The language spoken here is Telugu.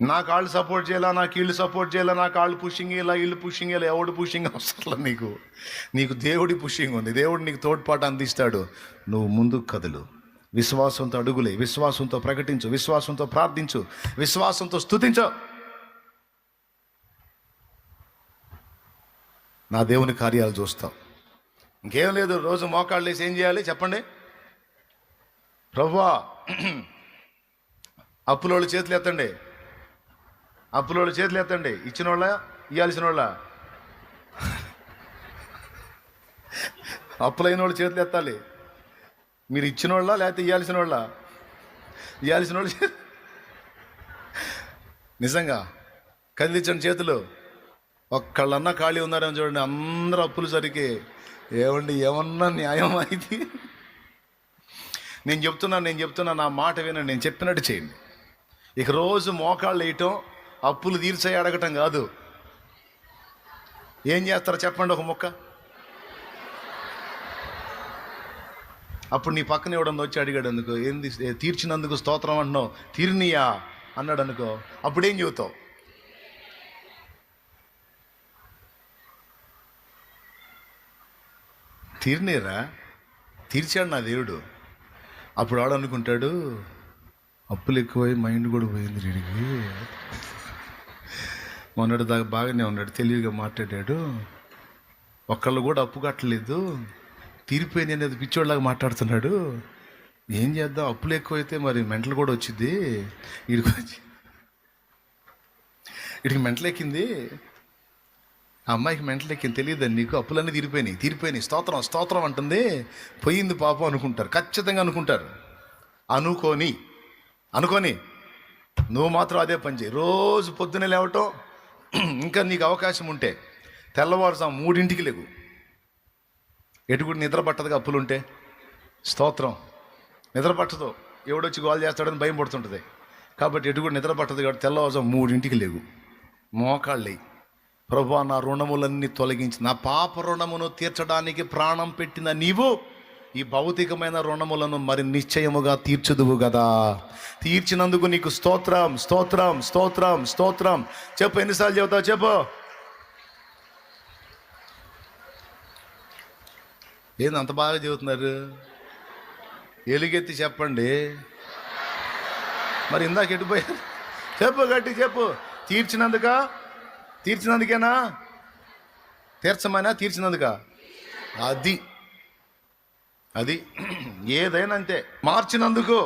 నా కాళ్ళు సపోర్ట్ చేయాలా నా కీళ్ళు సపోర్ట్ చేయాలా నా కాళ్ళు పుషింగ్ ఇలా ఇల్లు పుషింగ్ ఇలా ఎవడు పుషింగ్ అవసరం నీకు? నీకు దేవుడి పుషింగ్ ఉంది. దేవుడు నీకు తోడ్పాటు అందిస్తాడు. నువ్వు ముందుకు కదులు. విశ్వాసంతో అడుగులే విశ్వాసంతో ప్రకటించు విశ్వాసంతో ప్రార్థించు విశ్వాసంతో స్థుతించు నా దేవుని కార్యాలు చూస్తాం ఇంకేం లేదు రోజు మోకాళ్ళు వేసి ఏం చేయాలి చెప్పండి? ప్రవ్వా అప్పులోళ్ళు చేతులు ఎత్తండి. అప్పులోళ్ళు చేతులు ఎత్తండి. ఇచ్చిన వాళ్ళ ఇవ్వాల్సిన వాళ్ళ అప్పులైన వాళ్ళు చేతులు ఎత్తాలి. మీరు ఇచ్చిన వాళ్ళ లేకపోతే ఇవ్వాల్సిన వాళ్ళ ఇవ్వాల్సిన వాళ్ళు నిజంగా కదిలించండి చేతులు. ఒక్కళ్ళన్నా ఖాళీ ఉన్నారని చూడండి. అందరూ అప్పులు సరికి ఏమండి ఏమన్నా న్యాయం అయితే? నేను చెప్తున్నా నేను చెప్తున్నా నా మాట వినండి. నేను చెప్పినట్టు చేయండి. ఇక రోజు మోకాళ్ళు వేయటం అప్పులు తీర్చాయి అడగటం కాదు. ఏం చేస్తారో చెప్పండి ఒక ముక్క? అప్పుడు నీ పక్కన ఎవడన్నా వచ్చి అడిగాడు అనుకో ఏంది తీర్చినందుకు స్తోత్రం అంటున్నావు? తీరినియా? అన్నాడు అనుకో అప్పుడేం చెబుతావు? తీరినేరా తీర్చాడు నా దేవుడు. అప్పుడు వాడు అనుకుంటాడు అప్పులు ఎక్కువై మైండ్ కూడా పోయింది వీడికి మొన్నటి దాకా బాగానే ఉన్నాడు తెలివిగా మాట్లాడాడు. ఒక్కళ్ళు కూడా అప్పు కట్టలేదు. తీరిపోయింది అనేది పిచ్చోళ్ళలాగా మాట్లాడుతున్నాడు. ఏం చేద్దాం? అప్పులు ఎక్కువైతే మరి మెంటలు కూడా వచ్చింది వీడికి వచ్చి వీడికి మెంటలు ఎక్కింది. ఆ అమ్మాయికి మెంటలు ఎక్కింది. తెలియదు నీకు అప్పులన్నీ తీరిపోయినాయి. తీరిపోయినాయి. స్తోత్రం స్తోత్రం అంటుంది. పోయింది పాపం అనుకుంటారు. ఖచ్చితంగా అనుకుంటారు. అనుకోని అనుకోని నువ్వు మాత్రం అదే పని చేయి. రోజు పొద్దున్నే లేవటం ఇంకా నీకు అవకాశం ఉంటే తెల్లవారుజాము మూడింటికి లేవు. ఎటుకుడు నిద్ర పట్టదుగా అప్పులుంటే? స్తోత్రం. నిద్ర పట్టదు. ఎవడొచ్చి గోల్ చేస్తాడని భయం పడుతుంటుంది. కాబట్టి ఎటుకుడు నిద్ర పట్టదు కాబట్టి తెల్లవారుజాము మూడింటికి లేవు. మోకాళ్ళయి ప్రభా నా రుణములన్నీ తొలగించి. నా పాప రుణమును తీర్చడానికి ప్రాణం పెట్టిన నీవు ఈ భౌతికమైన రుణములను మరి నిశ్చయముగా తీర్చుదువు కదా తీర్చినందుకు నీకు స్తోత్రం స్తోత్రం స్తోత్రం స్తోత్రం. చెప్పు ఎన్నిసార్లు చెబుతావు చెప్పు. ఏంది అంత బాగా చెబుతున్నారు? ఎలుగెత్తి చెప్పండి. మరి ఇందాక ఎటుపోయారు చెప్పు గట్టి చెప్పు. తీర్చినందుక? తీర్చినందుకేనా? తీర్చమైనా? తీర్చినందుక? అది. అది ఏదైనా అంతే. మార్చినందుకు